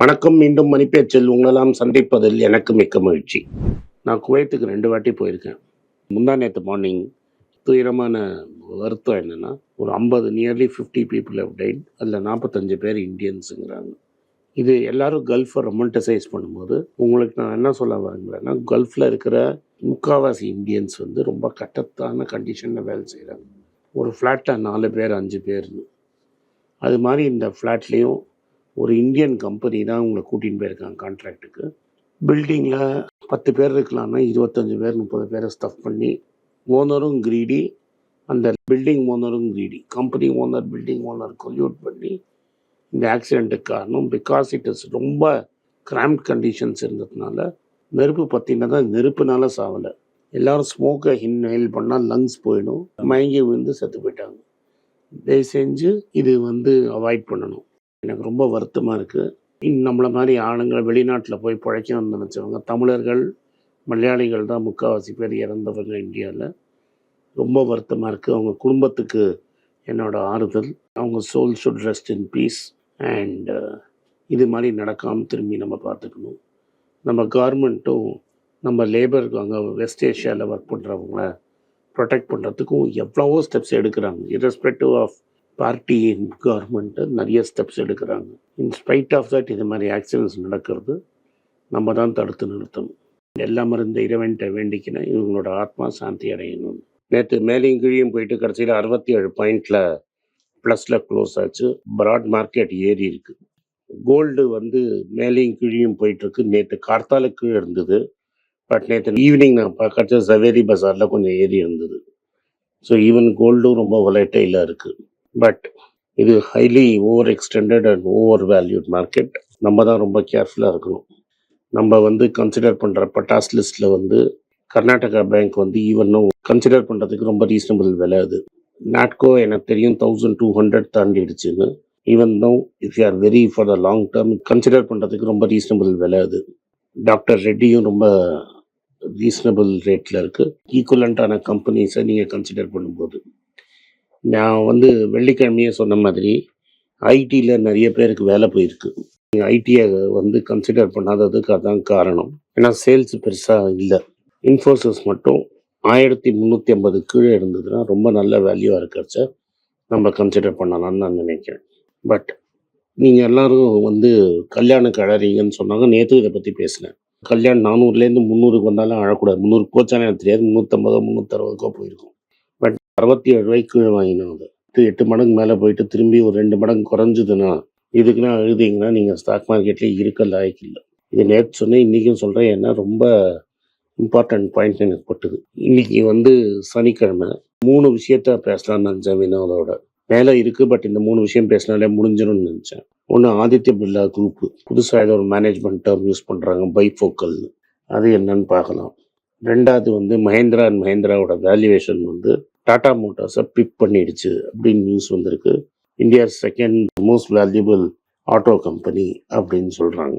வணக்கம் மீண்டும் மணிப்பேச்சில் உங்களெல்லாம் சந்திப்பதில் எனக்கு மிக்க மகிழ்ச்சி. நான் குவைத்துக்கு ரெண்டு வாட்டி போயிருக்கேன். முந்தா நேற்று மார்னிங் துயரமான வருத்தம் என்னென்னா ஒரு ஐம்பது nearly fifty people have died அதில் நாற்பத்தஞ்சு பேர் இந்தியன்ஸுங்கிறாங்க. இது எல்லாரும் கல்ஃபை ரொமண்டசைஸ் பண்ணும்போது உங்களுக்கு நான் என்ன சொல்ல வரேங்கிறேன்னா கல்ஃபில் இருக்கிற முக்காவாசி இந்தியன்ஸ் வந்து ரொம்ப கட்டத்தான கண்டிஷனில் வேலை செய்கிறாங்க ஒரு ஃப்ளாட்டில் நாலு பேர் அஞ்சு பேர்னு. அது மாதிரி இந்த ஃப்ளாட்லேயும் ஒரு இந்தியன் கம்பெனி தான் உங்களை கூட்டின்னு போயிருக்காங்க கான்ட்ராக்டுக்கு பில்டிங்கில் பத்து பேர் இருக்கலாம்னா இருபத்தஞ்சி பேர் முப்பது பேரை ஸ்டஃப் பண்ணி ஓனரும் கிரீடி அந்த building ஓனரும் greedy company owner building owner collude பண்ணி இந்த ஆக்சிடெண்ட்டுக்கு காரணம் பிகாஸ் இட் இஸ் ரொம்ப கிராம்ப் கண்டிஷன்ஸ் இருந்ததுனால நெருப்பு பற்றினதா நெருப்புனால சாவலை. எல்லாரும் ஸ்மோக்கை இன்ஹேல் பண்ணால் லங்ஸ் போயிடும் மயங்கி விழுந்து செத்து போயிட்டாங்க. தயவு செஞ்சு இது வந்து அவாய்ட் பண்ணணும். எனக்கு ரொம்ப வருத்தமாக இருக்குது நம்மளை மாதிரி ஆளுங்களை வெளிநாட்டில் போய் பிழைக்கணும்னு நினச்சவங்க தமிழர்கள் மலையாளிகள் தான் முக்கால்வாசி பேர் இறந்தவங்க இந்தியாவில் ரொம்ப வருத்தமாக இருக்குது அவங்க குடும்பத்துக்கு என்னோட ஆறுதல். அவங்க soul should rest in peace and இது மாதிரி நடக்காமல் திரும்பி நம்ம பார்த்துக்கணும். நம்ம கவர்மெண்ட்டும் நம்ம லேபர் அங்கே வெஸ்ட் ஏஷியாவில் ஒர்க் பண்ணுறவங்கள ப்ரொடெக்ட் பண்ணுறதுக்கும் எவ்வளவோ ஸ்டெப்ஸ் எடுக்கிறாங்க. Irrespective ஆஃப் பார்ட்டி கவர்மெண்ட்டு நிறைய ஸ்டெப்ஸ் எடுக்கிறாங்க. இன்ஸ்பைட் ஆஃப் தட் இது மாதிரி ஆக்சிடென்ட்ஸ் நடக்கிறது. நம்ம தான் தடுத்து நிறுத்தணும். எல்லாம் இருந்த இறைவன்கிட்ட வேண்டிக்கினேன் இவங்களோட ஆத்மா சாந்தி அடையணும். நேற்று மேலேயும் கீழையும் போயிட்டு கடைசியில் அறுபத்தி ஏழு பாயிண்டில் ப்ளஸில் க்ளோஸ் ஆச்சு. ப்ராட் மார்க்கெட் ஏறி இருக்குது கோல்டு வந்து மேலேயும் கீழையும் போயிட்டுருக்கு. நேற்று கார்த்தால கீழே இருந்தது. பட் நேற்று ஈவினிங் நான் பார்க்கறது சவேரி பஜாரில் கொஞ்சம் ஏறி இருந்தது. ஸோ ஈவன் கோல்டும் ரொம்ப வொலைட்டைலாக இருக்குது பட் இது highly over extended and over valued market நம்ம தான் ரொம்ப கேர்ஃபுல்லாக இருக்கணும். நம்ம வந்து கன்சிடர் பண்ணுற பட்டாஸ் லிஸ்ட்டில் வந்து கர்நாடகா பேங்க் வந்து ஈவனும் கன்சிடர் பண்ணுறதுக்கு ரொம்ப ரீசனபிள் விலை அது. நாட்கோ எனக்கு தெரியும் thousand two hundred தாண்டிடுச்சுன்னு. Even though if you are very for the long term consider பண்ணுறதுக்கு ரொம்ப ரீசனபிள் விலை அது. டாக்டர் ரெட்டியும் ரொம்ப ரீசனபிள் ரேட்டில் இருக்குது ஈக்குவலண்ட்டான கம்பெனிஸை நீங்கள் கன்சிடர் பண்ணும்போது. நான் வந்து வெள்ளிக்கிழமையே சொன்ன மாதிரி ஐடியில் நிறைய பேருக்கு வேலை போயிருக்கு. ஐடியை வந்து கன்சிடர் பண்ணாததுக்கு அதான் காரணம். ஏன்னா சேல்ஸ் பெருசாக இல்லை. இன்ஃபோசிஸ் மட்டும் ஆயிரத்தி முந்நூற்றி ஐம்பது கீழே இருந்ததுன்னா ரொம்ப நல்ல வேல்யூவாக இருக்கிறச்ச நம்ம கன்சிடர் பண்ணலாம்னு நான் நினைக்கிறேன். பட் நீங்கள் எல்லாரும் வந்து கல்யாண கழறீங்கன்னு சொன்னாங்க. நேற்று இதை பற்றி பேசினேன். கல்யாணம் நானூறுலேருந்து முந்நூறுக்கு வந்தாலும் அழக்கூடாது. முந்நூறு போச்சானே எனக்கு தெரியாது. முந்நூற்றம்பதோ முந்நூற்றறுபதுக்கோ போயிருக்கும். அறுபத்தி ஏழு ரூபாய்க்கு கீழே வாங்கினோம் அது. எட்டு- மடங்கு மேலே போயிட்டு திரும்பி ஒரு ரெண்டு மடங்கு குறைஞ்சதுன்னா இதுக்குன்னா எழுதிங்கன்னா நீங்கள் ஸ்டாக் மார்க்கெட்லேயே இருக்க லாய்க்கு இல்லை. இது நேற்று சொன்னேன் இன்றைக்கும் சொல்கிறேன் ஏன்னா ரொம்ப இம்பார்ட்டன்ட் பாயிண்ட் எனக்கு பட்டுது. இன்னைக்கு வந்து சனிக்கிழமை மூணு விஷயத்த பேசலாம்னு நினச்சேன் வினோதோட. மேலே இருக்குது பட் இந்த மூணு விஷயம் பேசினாலே முடிஞ்சிடும்னு நினச்சேன். ஒன்று ஆதித்ய பிர்லா குரூப்பு புதுசாக ஏதோ ஒரு மேனேஜ்மெண்ட் டேர்ம் யூஸ் பண்ணுறாங்க பைஃபோக்கல்னு அது என்னன்னு பார்க்கலாம். ரெண்டாவது வந்து மஹேந்திரா அண்ட் மஹேந்திராவோட வேல்யூவேஷன் வந்து டாடா மோட்டார்ஸை பிக் பண்ணிடுச்சு அப்படின்னு நியூஸ் வந்திருக்கு. India second most valuable auto company அப்படின்னு சொல்கிறாங்க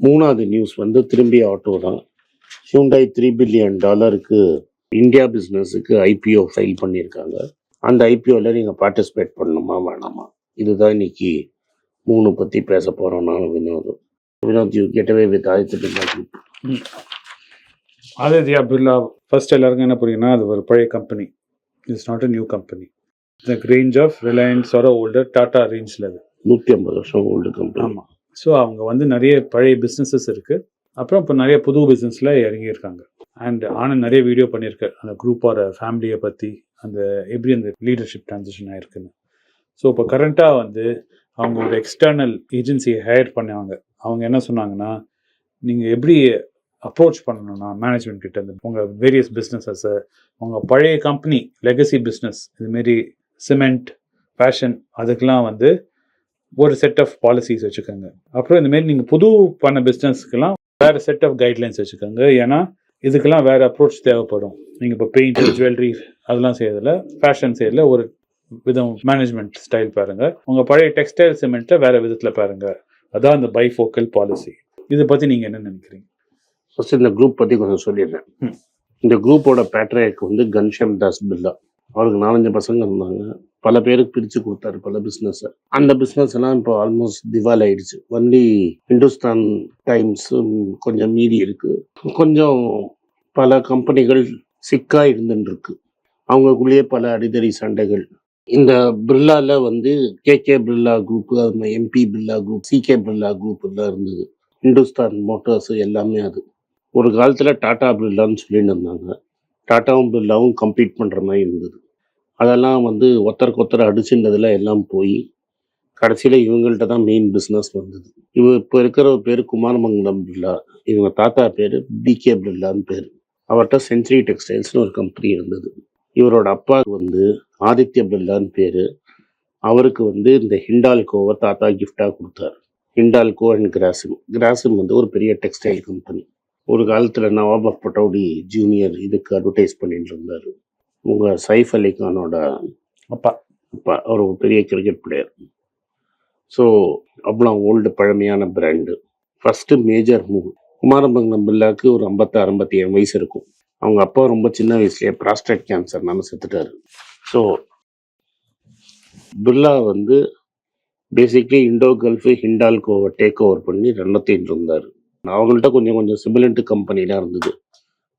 மூணாவது நியூஸ் வந்து திரும்பி ஆட்டோ தான். ஹியூண்டாய் த்ரீ பில்லியன் டாலருக்கு இந்தியா பிஸ்னஸுக்கு ஐபிஓ ஃபைல் பண்ணியிருக்காங்க. அந்த ஐபிஓவில் நீங்கள் பார்ட்டிசிபேட் பண்ணணுமா வேணாமா? இதுதான் இன்னைக்கு மூணு பற்றி பேச போகிறோம் நான் Vinod. Vinod you get away with Aditya Birla group Aditya Birla first எல்லாருக்கும் என்ன புரியும்னா அது ஒரு பழைய company it's not a new company the range of ரிலையன்ஸோட older Tata ரேஞ்சில் அது நூற்றி ஐம்பது வருஷம் ஓல்டு கம்பெனி ஆமாம் ஸோ அவங்க வந்து நிறைய பழைய பிஸ்னஸஸ் இருக்குது அப்புறம் இப்போ நிறைய புது பிஸ்னஸில் இறங்கியிருக்காங்க. அண்ட் ஆனந்த் நிறைய வீடியோ பண்ணியிருக்காரு. அந்த குரூப்போட ஃபேமிலியை பற்றி அந்த எப்படி அந்த லீடர்ஷிப் ட்ரான்சிஷன் ஆயிருக்குன்னு. ஸோ இப்போ கரண்ட்டாக வந்து அவங்க ஒரு எக்ஸ்டர்னல் ஏஜென்சியை ஹையர் பண்ணாங்க அவங்க என்ன சொன்னாங்கன்னா நீங்கள் எப்படி அப்ரோச் பண்ணணும்னா மேனேஜ்மெண்ட் கிட்ட இருந்து உங்கள் வேரியஸ் பிஸ்னஸஸை உங்கள் பழைய கம்பெனி லெகசி பிஸ்னஸ் இதுமாரி சிமெண்ட் ஃபேஷன் அதுக்கெலாம் வந்து ஒரு செட் ஆஃப் பாலிசிஸ் வச்சுக்கோங்க. அப்புறம் இந்தமாரி நீங்கள் புது பண்ண பிஸ்னஸ்க்கெல்லாம் வேறு செட் ஆஃப் கைட்லைன்ஸ் வச்சுக்கோங்க. ஏன்னா இதுக்கெல்லாம் வேறு அப்ரோச் தேவைப்படும். நீங்கள் இப்போ பெயிண்ட் ஜுவல்லரி அதெல்லாம் செய்யறதில்ல ஃபேஷன் செய்யறதுல ஒரு விதம் மேனேஜ்மெண்ட் ஸ்டைல் பாருங்கள் உங்கள் பழைய டெக்ஸ்டைல் சிமெண்ட்டை வேறு விதத்தில் பாருங்கள் அதான் அந்த பைஃபோக்கல் பாலிசி இதை பற்றி நீங்கள் என்ன நினைக்கிறீங்க? ஃபர்ஸ்ட் இந்த குரூப் பற்றி கொஞ்சம் சொல்லிடுறேன். இந்த குரூப்போட பேட்ரேக் வந்து கன்ஷம் தாஸ் பிர்லா அவருக்கு நாலஞ்சு பசங்க இருந்தாங்க. பல பேருக்கு பிரித்து கொடுத்தாரு பல பிஸ்னஸை அந்த பிஸ்னஸ் எல்லாம் இப்போ ஆல்மோஸ்ட் திவால் ஆயிடுச்சு ஒன்லி இந்துஸ்தான் டைம்ஸ் கொஞ்சம் மீதி இருக்கு. கொஞ்சம் பல கம்பெனிகள் சிக்கா இருந்துட்டு இருக்கு அவங்களுக்குள்ளேயே பல அடிதடி சண்டைகள். இந்த பிர்லால வந்து கே கே பிர்லா குரூப் அது MP Birla group C K Birla group எல்லாம் இருந்தது. இந்துஸ்தான் மோட்டார்ஸ் எல்லாமே அது. ஒரு காலத்தில் டாட்டா பிர்லான்னு சொல்லிட்டு இருந்தாங்க டாட்டாவும் பிர்லாவும் கம்ப்ளீட் பண்ணுற மாதிரி இருந்தது. அதெல்லாம் வந்து ஒத்தருக்கு ஒருத்தர் அடிச்சுன்றதில் எல்லாம் போய் கடைசியில் இவங்கள்ட்ட தான் மெயின் பிஸ்னஸ் வந்தது. இவ இப்போ இருக்கிற பேர் குமாரமங்கலம் பிர்லா. இவங்க தாத்தா பேர் பிகே பிர்லான்னு பேர். அவர்கிட்ட செஞ்சுரி டெக்ஸ்டைல்ஸ்னு ஒரு கம்பெனி இருந்தது. இவரோட அப்பா வந்து ஆதித்ய பிர்லான்னு பேர். அவருக்கு வந்து இந்த ஹிண்டால்கோவை தாத்தா கிஃப்டாக கொடுத்தாரு. ஹிண்டால்கோ அண்ட் கிராசிம் கிராசிம் வந்து ஒரு பெரிய டெக்ஸ்டைல் கம்பெனி ஒரு காலத்தில் நவாப் பட்டோடி ஜூனியர் இதுக்கு அட்வர்டைஸ் பண்ணிட்டு இருந்தார். உங்கள் சைஃப் அலி கானோட அப்பா. அப்பா அவர் ஒரு பெரிய கிரிக்கெட் பிளேயர் ஸோ அவ்வளோ ஓல்டு பழமையான brand first major move Kumaramangalam பில்லாக்கு ஒரு ஐம்பத்தாறு ஐம்பத்தி ஏழு வயசு இருக்கும். அவங்க அப்பா ரொம்ப சின்ன வயசுலேயே ப்ராஸ்டேட் கேன்சர்னால செத்துட்டாரு. ஸோ பிர்லா வந்து பேசிக்லி இண்டோ கல்ஃபு ஹிண்டால்கோவை டேக் ஓவர் பண்ணி ரெண்டத்தையும் இருந்தார். அவங்கள்ட்ட கொஞ்சம் கொஞ்சம் சிமெண்ட் கம்பெனிலாம் இருந்தது.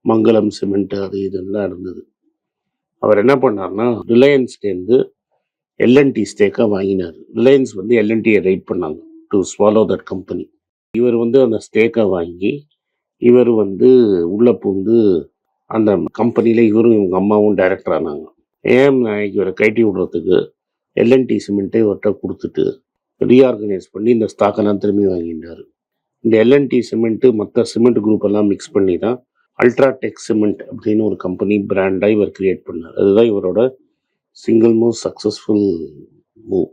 மங்களம் சிமெண்ட் அது இதெல்லாம் இருந்தது. அவர் என்ன பண்ணார்னா ரிலையன்ஸ்லேருந்து எல்என்டி ஸ்டேக்காக வாங்கினார். ரிலையன்ஸ் வந்து எல்என்டியை ரைட் பண்ணாங்க டு ஸ்வாலோ தட் கம்பெனி இவர் வந்து அந்த ஸ்டேக்கை வாங்கி இவர் வந்து உள்ளே பூந்து அந்த கம்பெனியில் இவரும் இவங்க அம்மாவும் டைரக்டர் ஆனாங்க. ஏஎம் நாயக் இவரை கைட்டி விடுறதுக்கு எல்என்டி சிமெண்ட்டை இவர்கிட்ட கொடுத்துட்டு ரீஆர்கனைஸ் பண்ணி இந்த ஸ்டாக்கெல்லாம் திரும்பி வாங்கிட்டார். இந்த எல்என்டி சிமெண்ட்டு மற்ற சிமெண்ட் குரூப் எல்லாம் மிக்ஸ் பண்ணி தான் அல்ட்ராடெக் சிமெண்ட் அப்படின்னு ஒரு கம்பெனி பிராண்டாக இவர் கிரியேட் பண்ணார். அதுதான் இவரோட single most successful move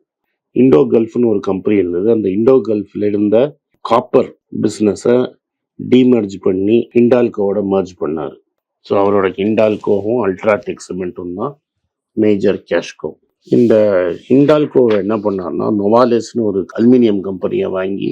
Indo கல்ஃப்னு ஒரு கம்பெனி இருந்தது. அந்த இண்டோ கல்ஃபில் இருந்த காப்பர் பிஸ்னஸை டீமர்ஜ் பண்ணி ஹிண்டால்கோவோட மர்ஜ் பண்ணார். ஸோ அவரோட ஹிண்டால்கோவும் அல்ட்ராடெக் சிமெண்ட்டும் தான் மேஜர் கேஷ்கோ இந்த ஹிண்டால்கோவை என்ன பண்ணார்னா நொவாலிஸ்னு ஒரு அலுமினியம் கம்பெனியை வாங்கி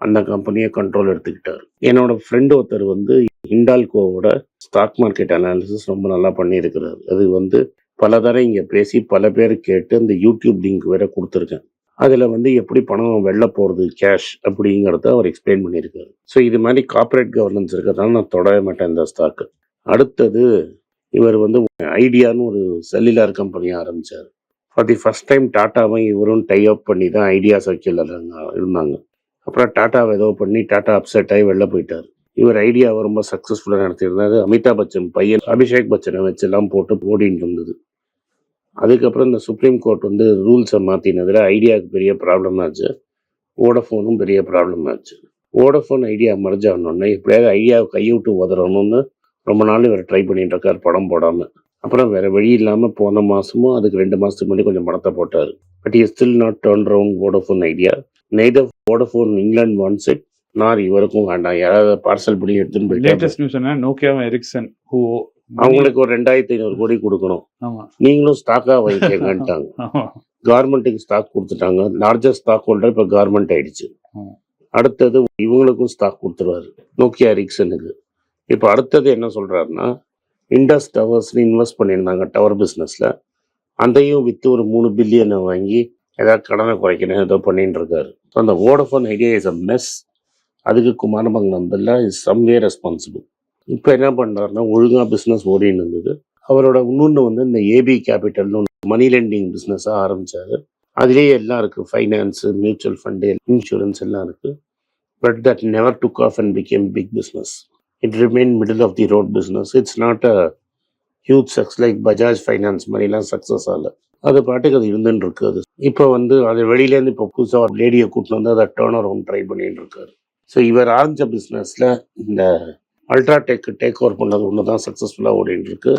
அந்த கம்பெனியை கண்ட்ரோல் எடுத்துக்கிட்டார். என்னோட ஃப்ரெண்டு ஒருத்தர் வந்து ஹிண்டால்கோவோட ஸ்டாக் மார்க்கெட் அனாலிசிஸ் ரொம்ப நல்லா பண்ணியிருக்கிறார். அது வந்து பல தடவை இங்கே பேசி பல பேர் கேட்டு அந்த யூடியூப் லிங்க் வேற கொடுத்துருக்கேன். அதில் வந்து எப்படி பணம் வெளில போகிறது கேஷ் அப்படிங்கிறத அவர் எக்ஸ்பிளைன் பண்ணியிருக்காரு. ஸோ இது மாதிரி கார்ப்பரேட் கவர்னன்ஸ் இருக்கிறதால நான் தொடவே மாட்டேன் இந்த ஸ்டாக்கு அடுத்தது இவர் வந்து ஐடியான்னு ஒரு செல்லுலார் கம்பெனியாக ஆரம்பித்தார் ஃபார் தி ஃபஸ்ட் டைம் டாட்டாவும் இவரும் டை அப் பண்ணி தான் ஐடியா சர்க்கிளில் இருந்தாங்க. அப்புறம் டாட்டாவை ஏதோ பண்ணி டாட்டா அப்செட் ஆகி வெளில போயிட்டார். இவர் ஐடியாவை ரொம்ப சக்ஸஸ்ஃபுல்லாக நடத்தியிருந்தாரு. அமிதாப் பச்சன் பையன் அபிஷேக் பச்சனை வச்செல்லாம் போட்டு ஓடிட்டு இருந்தது. அதுக்கப்புறம் இந்த சுப்ரீம் கோர்ட் வந்து ரூல்ஸை மாற்றினதில் ஐடியாவுக்கு பெரிய ப்ராப்ளம் ஆச்சு. ஓடஃபோனும் பெரிய ப்ராப்ளம் ஆச்சு. ஓடஃபோன் ஐடியா மர்ஜ் ஆனோடனே எப்படியாவது ஐடியாவை கைவிட்டு உதறணும்னு ரொம்ப நாள் இவர் ட்ரை பண்ணிட்டு இருக்கார் படம் போடாமல் அப்புறம் வேறு வழி இல்லாமல் போன மாதமும் அதுக்கு ரெண்டு மாதத்துக்கு முன்னாடி கொஞ்சம் படத்தை போட்டார். But is still not turn round Vodafone Idea neither Vodafone England wants it nor இவருக்கும் வேண்டாம். யாராவது பார்சல் பண்ணி எடுத்துன்னு போயிட்டு லேட்டஸ்ட் நியூஸ் என்ன நோக்கியாவும் எரிக்சன் ஹூ அவங்களுக்கு ஒரு ரெண்டாயிரத்தி ஐநூறு கோடி கொடுக்கணும். நீங்களும் ஸ்டாக்காக வாங்கிக்கங்கன்ட்டாங்க. ஆமா. கவர்மெண்ட்டுக்கு ஸ்டாக் கொடுத்துட்டாங்க. லார்ஜஸ்ட் ஸ்டாக் ஹோல்டர் இப்போ கவர்மெண்ட் ஆயிடுச்சு. அடுத்தது இவங்களுக்கும் ஸ்டாக் கொடுத்துருவாரு. நோக்கியா எரிக்சனுக்கு இப்போ அடுத்தது என்ன சொல்றாருன்னா இண்டஸ் டவர்ஸ்னு இன்வெஸ்ட் பண்ணியிருந்தாங்க டவர் பிஸ்னஸில் அதையும் விற்று ஒரு மூணு பில்லியனை வாங்கி ஏதாவது கடனை குறைக்கணும் ஏதோ பண்ணிட்டு இருக்காரு. ஸோ அந்த Vodafone Idea is a mess அதுக்கு Kumaramangalam Birla is someway responsible இப்போ என்ன பண்ணுறாருன்னா ஒழுங்காக பிஸ்னஸ் ஓடின்னு இருந்தது. அவரோட இன்னொன்று வந்து இந்த ஏபி கேபிட்டல்னு மணி லெண்டிங் பிஸ்னஸாக ஆரம்பிச்சாரு. அதுலேயே எல்லாம் இருக்குது ஃபைனான்ஸு மியூச்சுவல் ஃபண்டு இன்சூரன்ஸ் எல்லாம் இருக்குது but that never took off and became big business it remain middle of the road business it's not a huge success like Bajaj finance மாதிரிலாம் சக்ஸஸ் ஆகலை. அது பாட்டுக்கு அது இருந்துன்னு இருக்கு அது. இப்போ வந்து அது வெளியிலேருந்து இப்போ புதுசாக ஒரு லேடியை கூட்டின்னு வந்து அதை டேர்ன் அரவுண்ட் ட்ரை பண்ணிட்டு இருக்காரு ஸோ இவர் ஆரம்பிச்ச பிஸ்னஸில் இந்த அல்ட்ரா டெக் டேக் ஓவர் பண்ணது ஒன்று தான் சக்ஸஸ்ஃபுல்லாக ஓடிட்டு இருக்கு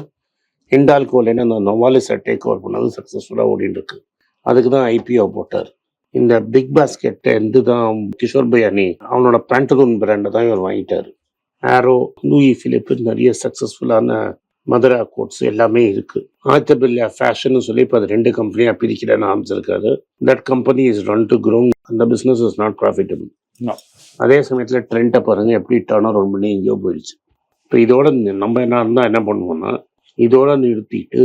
ஹிண்டால்கோலேன்னு அந்த நொவாலிஸை டேக் ஓவர் பண்ணது சக்ஸஸ்ஃபுல்லாக ஓடிட்டு இருக்கு அதுக்கு தான் ஐபிஓ போட்டார். இந்த பிக் பாஸ்கெட்டை இருந்து தான் கிஷோர் பயானி அவனோட பேண்டலூன் பிராண்டை தான் இவர் வாங்கிட்டார். ஆரோ லூயி ஃபிலிப்பு நிறைய சக்ஸஸ்ஃபுல்லான மதுரா கோட்ஸ் எல்லாமே இருக்கு. ஆத்தபில்யா ஃபேஷன் சொல்லி இப்போ அது ரெண்டு கம்பெனியாக பிரிக்கிறேன்னு ஆரம்பிச்சிருக்காரு. That company is run to grow அந்த பிஸ்னஸ் இஸ் நாட் ப்ராஃபிட்டபிள். அதே சமயத்தில் ட்ரெண்ட்டை பாருங்க எப்படி டர்ன் அரவுண்ட் பண்ணி எங்கேயோ போயிடுச்சு. இப்போ இதோட நம்ம என்ன இருந்தால் என்ன பண்ணுவோம்னா இதோட நிறுத்திட்டு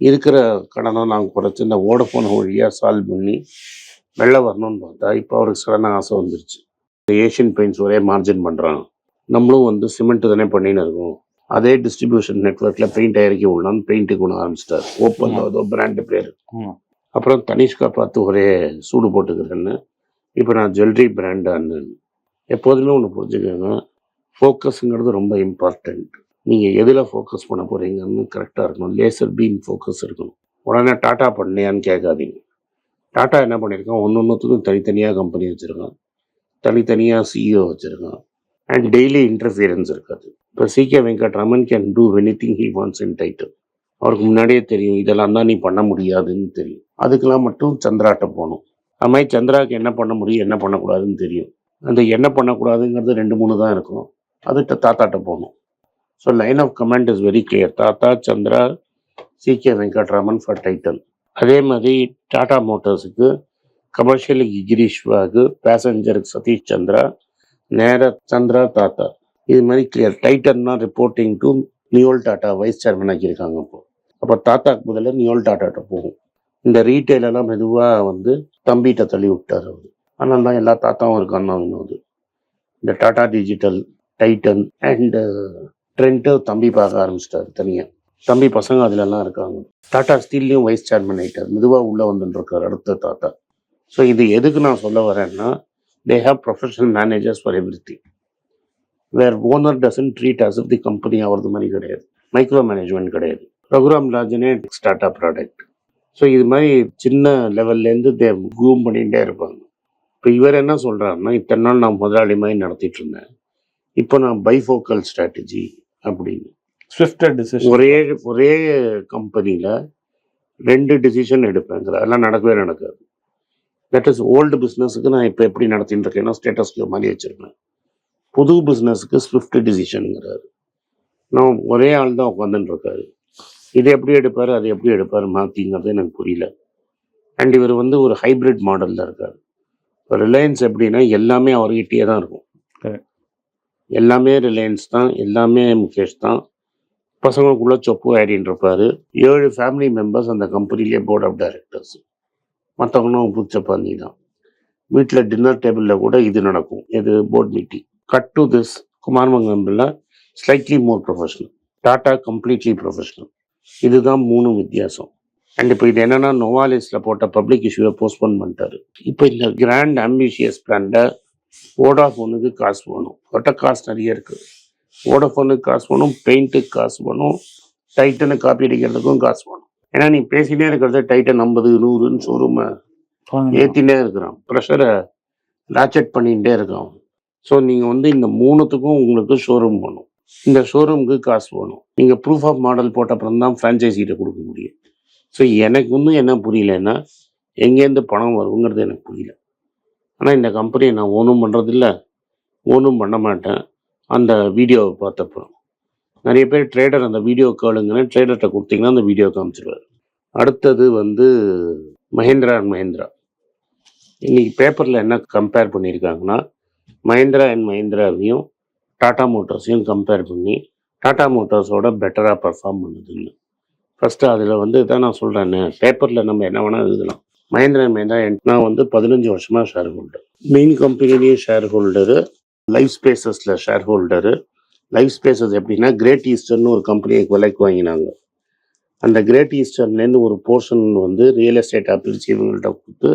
இருக்கிற கடனை நாங்கள் குறைச்சி இந்த வோடஃபோன் வழியாக சால்வ் பண்ணி வெளில வரணும்னு பார்த்தா இப்போ அவருக்கு சடனாக ஆசை வந்துருச்சு. ஏஷியன் பெயிண்ட்ஸ் ஒரே மார்ஜின் பண்ணுறான் நம்மளும் வந்து சிமெண்ட் தானே பண்ணின்னு இருக்கோம். அதே டிஸ்ட்ரிபியூஷன் நெட்ஒர்க்கில் பெயிண்ட் இறக்கி விடலாம்னு பெயிண்ட்டுக்கு ஒன்று ஆரம்பிச்சிட்டார். ஓப்பன் ஏதோ பிராண்டு பேர். அப்புறம் தனிஷ்கா பார்த்து ஒரே சூடு போட்டுக்கிறேன்னு. இப்போ நான் ஜுவல்லரி பிராண்டான்னு எப்போதுமே ஒன்று புரிஞ்சுக்கோங்க. ஃபோக்கஸுங்கிறது ரொம்ப இம்பார்ட்டண்ட் நீங்கள் எதில் ஃபோக்கஸ் பண்ண போகிறீங்கன்னு கரெக்டாக இருக்கணும். லேசர் பீம் ஃபோக்கஸ் இருக்கணும். உடனே டாட்டா பண்ணலையான்னு கேட்காதீங்க. டாட்டா என்ன பண்ணியிருக்கான்? ஒன்று ஒன்றுத்துக்கும் தனித்தனியாக கம்பெனி வச்சுருக்கான். தனித்தனியாக சிஇஓ வச்சுருக்கான். அண்ட் டெய்லி இன்டர்ஃபியரன்ஸ் இருக்காது. இப்போ CK Venkatraman can do any thing he wants in Titan அவருக்கு முன்னாடியே தெரியும் இதெல்லாம் தான் நீ பண்ண முடியாதுன்னு தெரியும். அதுக்கெல்லாம் மட்டும் சந்திராட்ட போகணும். அது மாதிரி சந்திராவுக்கு என்ன பண்ண முடியும் என்ன பண்ணக்கூடாதுன்னு தெரியும். அந்த என்ன பண்ணக்கூடாதுங்கிறது ரெண்டு மூணு தான் இருக்கும். அது தாத்தாட்ட போகணும். So line of command is very clear Tata Chandra CK Venkatraman for title அதே மாதிரி டாடா மோட்டார்ஸுக்கு கமர்ஷியலுக்கு கிரீஷ்வாக்கு பேசஞ்சருக்கு சதீஷ் சந்திரா நேர சந்திரா தாத்தா. இது மாதிரி clear டைட்டன்னா reporting to Noel Tata vice chairman ஆக்கியிருக்காங்க இப்போ. அப்போ தாத்தாக்கு முதல்ல நியோல் டாட்டாட்ட போகும். இந்த ரீட்டைல் எல்லாம் மெதுவாக வந்து தம்பிகிட்ட தள்ளி விட்டார் அவர். ஆனால் தான் எல்லா தாத்தாவும் இருக்கான்னா வினோது இந்த Tata digital Titan and Trent தம்பி பார்க்க ஆரம்பிச்சிட்டாரு தனியாக தம்பி பசங்க அதிலெல்லாம் இருக்காங்க. டாடா ஸ்டீல்லையும் வைஸ் சேர்மன் ஆகிட்டார் மெதுவாக உள்ளே வந்துட்டுருக்கார் அடுத்த தாத்தா. ஸோ இது எதுக்கு நான் சொல்ல வரேன்னா they have professional managers for every thing where owner doesn't treat as the company அவரது மாதிரி கிடையாது. மைக்ரோ மேனேஜ்மெண்ட் கிடையாது. ரகுராம் ராஜனே ஸ்டார்ட் அப் ப்ராடக்ட் ஸோ இது மாதிரி சின்ன லெவல்லேருந்து தே கூம் பண்ணிகிட்டே இருப்பாங்க. இப்போ இவர் என்ன சொல்கிறாருன்னா இத்தனை நாள் நான் முதலாளி மாதிரி நடத்திட்டு இருந்தேன். இப்போ நான் பைஃபோக்கல் ஸ்ட்ராட்டஜி அப்படின்னு. ஸ்விஃப்டர் டிசிஷன் ஒரே ஒரே கம்பெனியில் ரெண்டு டிசிஷன் எடுப்பேங்கிற அதெல்லாம் நடக்கவே நடக்காது. தட் இஸ் ஓல்டு பிஸ்னஸுக்கு நான் இப்போ எப்படி நடத்திட்டு இருக்கேன்னா ஸ்டேட்டஸ் மாதிரி வச்சுருப்பேன் புது பிஸ்னஸுக்கு ஸ்விஃப்ட் டிசிஷனுங்கிறாரு நான் ஒரே ஆள் தான் உட்காந்துட்டு இருக்காரு இது எப்படி எடுப்பார் அது எப்படி எடுப்பார் மாற்றிங்கிறது எனக்கு புரியல. அண்ட் இவர் வந்து ஒரு ஹைபிரிட் மாடலில் இருக்கார். இப்போ ரிலையன்ஸ் எப்படின்னா எல்லாமே அவர்கிட்டயே தான் இருக்கும். எல்லாமே ரிலையன்ஸ் தான் எல்லாமே முகேஷ் தான். பசங்களுக்குள்ள சொப்பு ஆடின்னு இருப்பாரு ஏழு ஃபேமிலி மெம்பர்ஸ் அந்த கம்பெனிலே போர்ட் ஆஃப் டைரக்டர்ஸ் மற்றவங்களும் பூச்சப்பாந்தி தான் வீட்டில் டின்னர் டேபிளில் கூட இது நடக்கும். இது board meeting cut to this குமாரமங்கம்பில் slightly more professional Tata completely professional இதுதான் மூணு வித்தியாசம். அண்ட் இப்போ இது என்னன்னா நோவாலிஸில் போட்ட பப்ளிக் இஷ்யூவை போஸ்ட்போன் பண்ணிட்டாரு. இப்போ இந்த கிராண்ட் அம்பிஷியஸ் பிளான்ட வோடாஃபோனுக்கு காசு வேணும். ஒட்ட காசு நிறைய இருக்குது வோடாஃபோனுக்கு காசு வேணும் பெயிண்ட்டுக்கு காசு வேணும் டைட்டனு காப்பி அடிக்கிறதுக்கும் காசு வேணும். ஏன்னா நீ பேசினே இருக்கிறது டைட்டன் ஐம்பது நூறுன்னு ஷோரூமை ஏற்றினே இருக்கிறான். ப்ரெஷரை லாச்சட் பண்ணிகிட்டே இருக்கான். ஸோ நீங்கள் வந்து இந்த மூணுத்துக்கும் உங்களுக்கு ஷோரூம் வேணும். இந்த ஷோரூமுக்கு காசு வேணும். நீங்கள் ப்ரூஃப் ஆஃப் மாடல் போட்ட அப்புறம் தான் ஃப்ரான்ச்சைசிகிட்ட கொடுக்க முடியும். ஸோ எனக்கு இன்னும் என்ன புரியலன்னா எங்கேருந்து பணம் வருங்கிறது எனக்கு புரியல. ஆனால் இந்த கம்பெனியை நான் ஓனும் பண்ணுறதில்ல ஓனும் பண்ண மாட்டேன். அந்த வீடியோவை பார்த்தப்பறம். நிறைய பேர் ட்ரேடர் அந்த வீடியோ கேளுங்கன்னு ட்ரேடர்கிட்ட கொடுத்தீங்கன்னா அந்த வீடியோ காமிச்சிருவார். அடுத்தது வந்து மஹேந்திரா அண்ட் மஹேந்திரா. இன்னைக்கு பேப்பரில் என்ன கம்பேர் பண்ணியிருக்காங்கன்னா மஹேந்திரா அண்ட் மஹேந்திராவையும் டாடா மோட்டார்ஸையும் கம்பேர் பண்ணி டாடா மோட்டார்ஸோட பெட்டராக பர்ஃபார்ம் பண்ணுதுன்னு ஃபஸ்ட்டு அதில் வந்து இதான் நான் சொல்கிறேன்னு பேப்பரில் நம்ம என்ன வேணால் எழுதலாம். மஹேந்திரா அண்ட் மஹேந்திரா நான் வந்து பதினஞ்சு வருஷமாக ஷேர் ஹோல்டர் மெயின் கம்பெனிலேயும் ஷேர் ஹோல்டரு லைஃப் ஸ்பேசஸில் ஷேர் ஹோல்டரு லைஃப் ஸ்பேசஸ் எப்படின்னா கிரேட் ஈஸ்டர்னு ஒரு கம்பெனியை விலைக்கு வாங்கினாங்க. அந்த கிரேட் ஈஸ்டர்ன்லேருந்து ஒரு போர்ஷன் வந்து ரியல் எஸ்டேட் பிரித்து இவங்கள்ட்ட கொடுத்து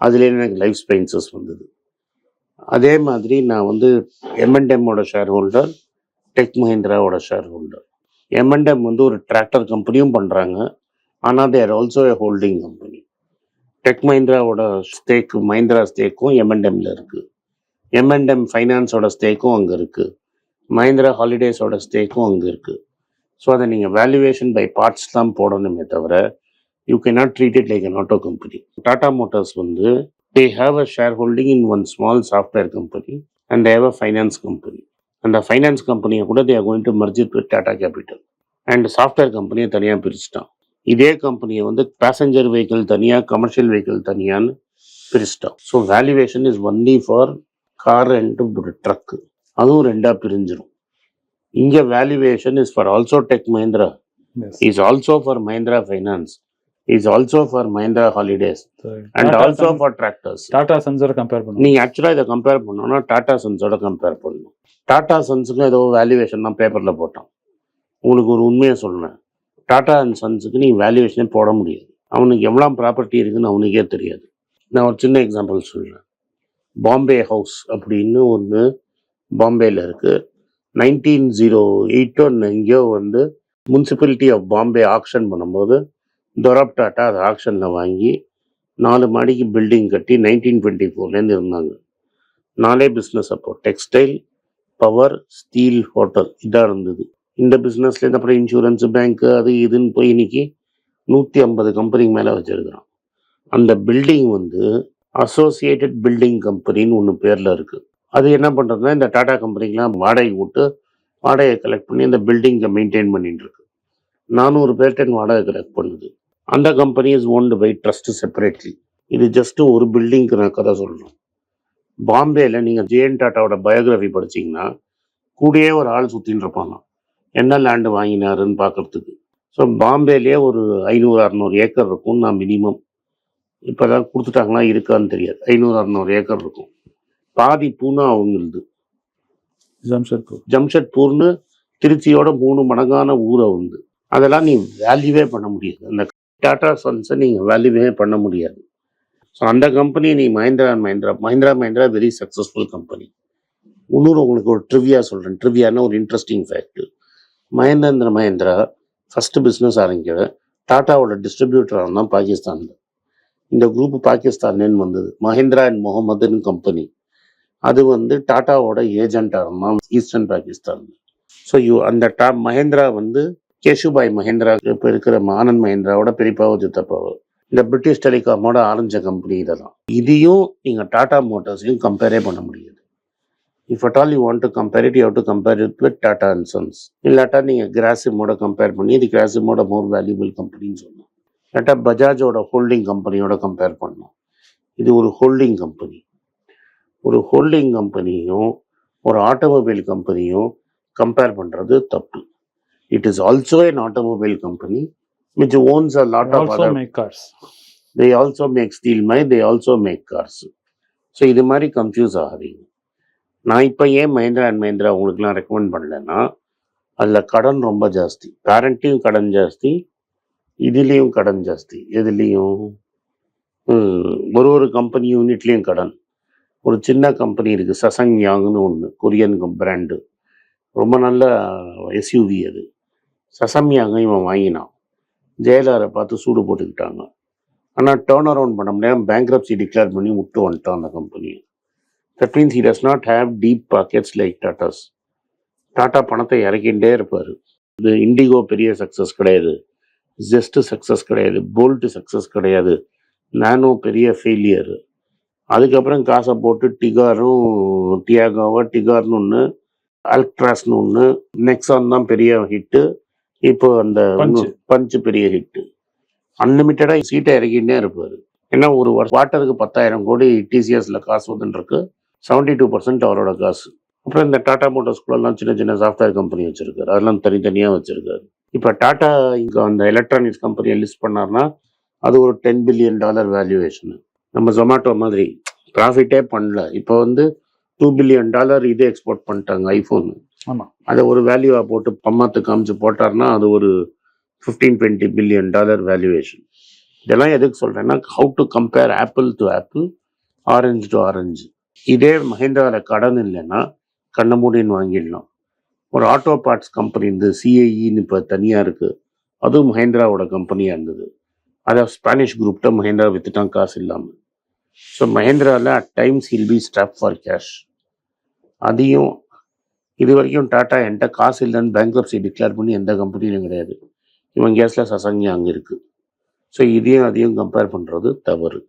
அதுலேருந்து எனக்கு லைஃப் ஸ்பைன்சஸ் வந்தது. அதே மாதிரி நான் வந்து எம்என்டெம்மோட share holder Tech மஹிந்திராவோட share holder M and M வந்து ஒரு டிராக்டர் கம்பெனியும் பண்ணுறாங்க ஆனால் there also a holding company Tech மஹிந்திராவோட ஸ்டேக்கு மஹிந்திரா ஸ்டேக்கும் எம்என்டெம்ல இருக்குது எம்என்டெம் ஃபைனான்ஸோட ஸ்டேக்கும் அங்கே இருக்குது மஹிந்திரா ஹாலிடேஸோட ஸ்டேக்கும் அங்கே இருக்குது ஸோ அதை நீங்கள் வேல்யூவேஷன் பை பார்ட்ஸ் தான் போடணுமே தவிர you can not treat it like an auto company Tata Motors வந்து they have a share holding in one small software company and they've a finance company அந்த ஃபைனான்ஸ் கம்பெனியை கூட they going to merge with Tata capital and software கம்பெனியை தனியாக பிரிச்சுட்டான். இதே கம்பெனியை வந்து பேசஞ்சர் வெஹிக்கிள் தனியாக கமர்ஷியல் வெஹிக்கிள் தனியான்னு பிரிச்சுட்டான். So valuation is only for car and truck அதுவும் ரெண்டாக பிரிஞ்சிடும் இங்கே valuation is for also Tech Mahindra Yes. Is also for Mahindra finance is also for Mahindra holidays and Tata also Sons- for tractors Tata சன்ஸோட compare பண்ணுவோம். நீங்க ஆக்சுவலா இதை compare பண்ணோம்னா டாடா சன்ஸோட கம்பேர் பண்ணணும். டாடா சன்ஸுக்கும் ஏதோ வேல்யூவேஷன் தான் பேப்பர்ல போட்டான் உங்களுக்கு ஒரு உண்மையை சொல்றேன். டாடா அண்ட் சன்ஸுக்கு நீ வேல்யூவேஷனே போட முடியாது. அவனுக்கு எவ்வளோ ப்ராப்பர்ட்டி இருக்குன்னு அவனுக்கே தெரியாது. நான் ஒரு சின்ன எக்ஸாம்பிள் சொல்றேன். பாம்பே ஹவுஸ் அப்படின்னு ஒன்று பாம்பேல இருக்கு. நைன்டீன் ஜீரோ எயிட்டோ எங்கேயோ வந்து முனிசிபாலிட்டி ஆஃப் பாம்பே ஆக்ஷன் பண்ணும்போது தொரப் டாட்டா அதை ஆக்ஷனில் வாங்கி நாலு மாடிக்கு பில்டிங் கட்டி நைன்டீன் டுவெண்ட்டி ஃபோர்லேருந்து இருந்தாங்க. நாலே பிஸ்னஸ் அப்போ. டெக்ஸ்டைல் பவர் ஸ்டீல் ஹோட்டல் இதாக இருந்தது. இந்த பிஸ்னஸ்லேருந்து அப்புறம் இன்சூரன்ஸ் பேங்க்கு அது இதுன்னு போய் இன்னைக்கு நூற்றி ஐம்பது கம்பெனிக்கு மேலே வச்சிருக்கிறான் அந்த பில்டிங் வந்து அசோசியேட்டட் பில்டிங் கம்பெனின்னு ஒன்று பேரில் இருக்குது அது என்ன பண்ணுறதுன்னா இந்த டாடா கம்பெனிக்கெலாம் வாடகை விட்டு வாடகையை கலெக்ட் பண்ணி அந்த பில்டிங்கை மெயின்டைன் பண்ணிட்டு இருக்கு. நானூறு பேர்டன் வாடகை கலெக்ட் பண்ணுது. அந்த company is owned by trust separately இது ஜஸ்ட்டு ஒரு பில்டிங்க்கு நான் கதை சொல்கிறோம் பாம்பேயில் நீங்கள் ஜேஎன் டாட்டாவோட பயோகிராஃபி படிச்சீங்கன்னா கூடயே ஒரு ஆள் சுற்றின்னு இருப்பாங்க. என்ன லேண்டு வாங்கினாருன்னு பார்க்கறதுக்கு ஸோ பாம்பேலேயே ஒரு ஐநூறு அறநூறு ஏக்கர் இருக்கும் நான் மினிமம் இப்போ தான் கொடுத்துட்டாங்களா இருக்கான்னு தெரியாது. ஐநூறு அறநூறு ஏக்கர் இருக்கும். பாதி பூனா அவங்களுது. ஜம்ஷெட்பூர். ஜம்ஷெட்பூர்னு திருச்சியோட மூணு மடங்கான ஊரை வந்து அதெல்லாம் நீ வேல்யூவே பண்ண முடியாது. அந்த டாடா சன்ஸை நீங்கள் வேல்யூவே பண்ண முடியாது. ஸோ அந்த கம்பெனி நீ Mahindra and Mahindra Mahindra Mahindra very successful company இன்னொரு உங்களுக்கு ஒரு ட்ரிவியா சொல்கிறேன் ட்ரிவியானா ஒரு interesting fact Mahindra Mahindra first business ஆரம்பிக்கிற டாட்டாவோட டிஸ்ட்ரிபியூட்டராக இருந்தால் பாகிஸ்தானில். இந்த குரூப் பாகிஸ்தான்லேருந்து வந்தது. மஹிந்திரா அண்ட் முகமதுன்னு கம்பெனி அது வந்து டாட்டாவோட ஏஜென்ட்டாக இருந்தான் ஈஸ்டர்ன் பாகிஸ்தான். ஸோ யூ அந்த டா மஹேந்திரா வந்து கேஷுபாய் மஹேந்திரா இப்போ இருக்கிற ஆனந்த் மஹேந்திராவோட பெரியப்பாவோ சித்தப்பாவோ இந்த பிரிட்டிஷ் டெலிகாமோட ஆரஞ்ச கம்பெனி தான் இதையும் நீங்கள் டாடா மோட்டார்ஸையும் கம்பேரே பண்ண முடியாது. If at all you want to compare it you to compare it with Tata and Sons இல்லாட்டா நீங்கள் கிராசிமோட கம்பேர் பண்ணி இது கிராசிமோட மோர் வேல்யூபிள் கம்பெனின்னு சொன்னோம் இல்லாட்டா பஜாஜோட ஹோல்டிங் கம்பெனியோட கம்பேர் பண்ணணும். இது ஒரு ஹோல்டிங் கம்பெனி ஒரு ஹோல்டிங் கம்பெனியும் ஒரு ஆட்டோமொபைல் கம்பெனியும் கம்பேர் பண்ணுறது தப்பு. It is also which owns a lot of also other make cars they also make steel mine they also make cars. So இது மாதிரி கன்ஃபியூஸ் ஆகாதீங்க. நான் இப்போ ஏன் மஹேந்திரா அண்ட் மஹேந்திரா உங்களுக்குலாம் ரெக்கமெண்ட் பண்ணலன்னா அதில் கடன் ரொம்ப ஜாஸ்தி. பேரண்ட்டையும் கடன் ஜாஸ்தி இதுலேயும் கடன் ஜாஸ்தி. எதுலேயும்? ஒரு ஒரு கம்பெனி யூனிட்லேயும் கடன். ஒரு சின்ன கம்பெனி இருக்குது சசங் யாங்னு ஒன்று கொரியன் பிராண்டு ரொம்ப நல்ல எஸ்யூவி அது. சசம்யாங்க இவன் வாங்கினான். ஜெயலலிதா பார்த்து சூடு போட்டுக்கிட்டாங்க. ஆனால் டேர்ன் அரவுண்ட் பண்ண முடியாமல் பேங்க்ரப்சி டிக்ளேர் பண்ணி விட்டு வந்துட்டான் அந்த கம்பெனியை that means he does not have deep pockets like Tatas Tata பணத்தை இறக்கின்றே இருப்பார். இது இண்டிகோ பெரிய சக்ஸஸ் கிடையாது. ஜெஸ்ட்டு சக்ஸஸ் கிடையாது. போல்ட்டு சக்ஸஸ் கிடையாது. நானோ பெரிய ஃபெயிலியர் அதுக்கப்புறம் காசை போட்டு டிகாரும் டியாகோவா டிகார்னு ஒன்று அல்ட்ராஸ்னு ஒன்று நெக்ஸான் தான் பெரிய ஹிட்டு. இப்போ அந்த. பஞ்சு பெரிய ஹிட்டு. அன்லிமிட்டடாக சீட்டை இறக்கிட்டே இருப்பார். ஏன்னா ஒரு வருஷம் வாட்டருக்கு பத்தாயிரம் கோடி டிசிஎஸ்ல காசு வந்துருக்கு செவன்டி டூ பர்சன்ட் அவரோட காசு. அப்புறம் இந்த டாடா மோட்டர்ஸ்குள்ளெல்லாம் சின்ன சின்ன சாஃப்ட்வேர் கம்பெனி வச்சிருக்காரு. அதெல்லாம் தனித்தனியாக வச்சிருக்காரு. இப்போ டாடா இங்கே அந்த எலக்ட்ரானிக்ஸ் கம்பெனியை லிஸ்ட் பண்ணார்னா அது ஒரு டென் பில்லியன் டாலர் வேல்யூவேஷன் நம்ம ஜொமேட்டோ மாதிரி ப்ராஃபிட்டே பண்ணல. இப்போ வந்து டூ பில்லியன் டாலர் இதே எக்ஸ்போர்ட் பண்ணிட்டாங்க ஐஃபோன் ஆமா. அதை ஒரு வேல்யூவாக போட்டு பம்மாத்து காமிச்சு போட்டார்னா அது ஒரு fifteen twenty billion dollar valuation இதெல்லாம் எதுக்கு சொல்கிறேன்னா how to compare apple to apple orange to orange இதே மஹேந்திராவில் கடன் இல்லைன்னா கண்ண மூடின்னு வாங்கிடலாம். ஒரு ஆட்டோ பார்ட்ஸ் கம்பெனி இருந்து சிஐஇன்னு இப்போ தனியாக இருக்குது அதுவும் மஹேந்திராவோட கம்பெனியாக இருந்தது. அதை ஸ்பானிஷ் குரூப்ட மஹேந்திரா வித்துட்டான் காசு இல்லாமல் so மஹேந்திராவில் at times he'll be strapped for cash அதையும் இது வரைக்கும் டாட்டா என்கிட்ட காசு இல்லைன்னு பேங்க்ரப்சி டிக்ளேர் பண்ணி எந்த கம்பெனிலும் கிடையாது. இவன் கேஸில் சசங்கி அங்கே இருக்குது ஸோ இதையும் அதையும் கம்பேர் பண்ணுறது தவறு.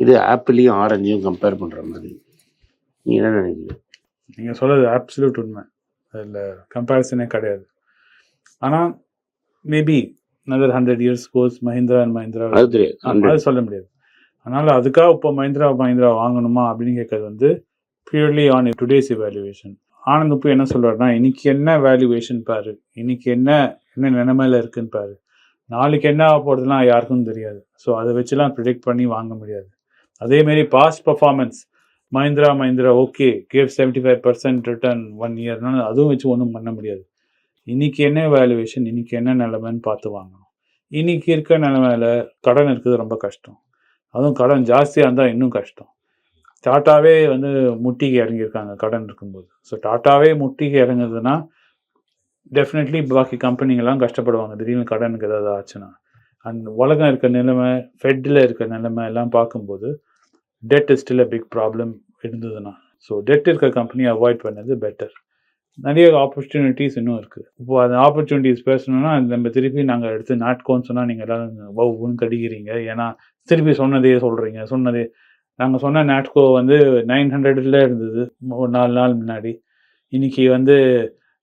இது ஆப்பிளையும் ஆரஞ்சையும் கம்பேர் பண்ணுற மாதிரி. நீ என்ன நினைக்கிறீங்க? நீங்க சொல்றது அப்சல்யூட் உண்மை. அதில் கம்பேரிசனே கிடையாது. ஆனா maybe another hundred years course Mahindra and Mahindra அது சொல்ல முடியாது. அதனால் அதுக்காக இப்போ மஹிந்திரா மஹிந்திரா வாங்கணுமா அப்படின்னு கேட்கறது வந்து purely on today's evaluation Anand இப்போ என்ன சொல்கிறாருன்னா இன்னைக்கு என்ன வேல்யூவேஷன் பாரு. இன்னைக்கு என்ன என்ன நிலைமையில இருக்குன்னு பாரு. நாளைக்கு என்ன ஆக போகிறதுலாம் யாருக்கும் தெரியாது. ஸோ அதை வச்சுலாம் ப்ரிடிக்ட் பண்ணி வாங்க முடியாது. அதேமாரி past performance Mahindra Mahindra okay gave seventy five percent return one இயர்னால் அதுவும் வச்சு ஒன்றும் பண்ண முடியாது. இன்னைக்கு என்ன வேல்யூவேஷன் இன்னைக்கு என்ன நிலைமைன்னு பார்த்து வாங்கணும். இன்னைக்கு இருக்க நிலைமையில் கடன் இருக்கிறது ரொம்ப கஷ்டம். அதுவும் கடன் ஜாஸ்தியாக இருந்தால் இன்னும் கஷ்டம். டாட்டாவே வந்து முட்டிக்கு இறங்கியிருக்காங்க கடன் இருக்கும்போது. ஸோ டாட்டாவே முட்டிக்கு இறங்குதுன்னா டெஃபினெட்லி பாக்கி கம்பெனிங்கெல்லாம் கஷ்டப்படுவாங்க. திடீர்னு கடனுக்கு ஏதாவது ஆச்சுன்னா. அண்ட் உலகம் இருக்க நிலைமை ஃபெட்டில் இருக்க நிலைமை எல்லாம் பார்க்கும்போது debt is still a big problem இருந்ததுன்னா. ஸோ டெட் இருக்க கம்பெனி அவாய்ட் பண்ணது பெட்டர் நிறைய ஆப்பர்ச்சுனிட்டிஸ் இன்னும் இருக்குது இப்போ அந்த ஆப்பர்ச்சுனிட்டிஸ் பேசணும்னா நம்ம திருப்பி நாங்கள் எடுத்து நாட்கோன்னு சொன்னால் நீங்கள் எல்லாரும் வவுன்னு கடிக்கிறீங்க. ஏன்னா திருப்பி சொன்னதே சொல்கிறீங்க சொன்னதே நாங்கள் சொன்ன நாட்கோ வந்து நைன் ஹண்ட்ரட்ல இருந்தது ஒரு நாலு நாள் முன்னாடி. இன்னைக்கு வந்து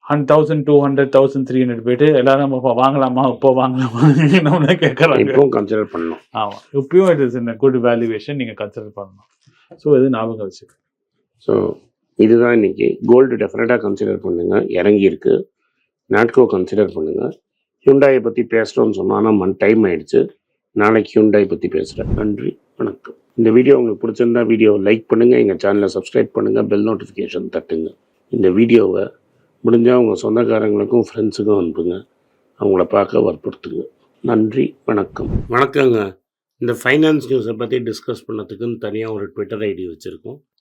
one thousand two hundred thousand three hundred போயிட்டு எல்லாரும் இப்போ வாங்கலாமா இப்போ வாங்கலாமா நம்மள கேட்குறாங்க இப்பவும் கன்சிடர் பண்ணணும். ஆமாம் இப்பயும் it is in good valuation நீங்கள் கன்சிடர் பண்ணணும். ஸோ இது ஞாபகம் வச்சுக்க ஸோ இதுதான் இன்னைக்கு கோல்டு டெஃபினட்டாக கன்சிடர் பண்ணுங்க. இறங்கி இருக்கு நாட்கோ கன்சிடர் பண்ணுங்க ஹியூண்டாயை பற்றி பேசுகிறோம்னு சொன்னால் ஆனால் மண் டைம் ஆயிடுச்சு. நாளைக்கு ஹியூண்டாயை பற்றி பேசுகிறேன் நன்றி வணக்கம். இந்த வீடியோ உங்களுக்கு பிடிச்சிருந்தா வீடியோவை லைக் பண்ணுங்கள் எங்கள் சேனலை சப்ஸ்கிரைப் பண்ணுங்கள் பெல் நோட்டிஃபிகேஷன் தட்டுங்க. இந்த வீடியோவை முடிஞ்சால் உங்கள் சொந்தக்காரங்களுக்கும் ஃப்ரெண்ட்ஸுக்கும் அனுப்புங்க. அவங்கள பார்க்க வற்புறுத்துங்க. நன்றி வணக்கம். வணக்கங்க. இந்த ஃபைனான்ஸ் நியூஸை பற்றி டிஸ்கஸ் பண்ணதுக்குன்னு தனியாக ஒரு ட்விட்டர் ஐடி வச்சுருக்கோம்.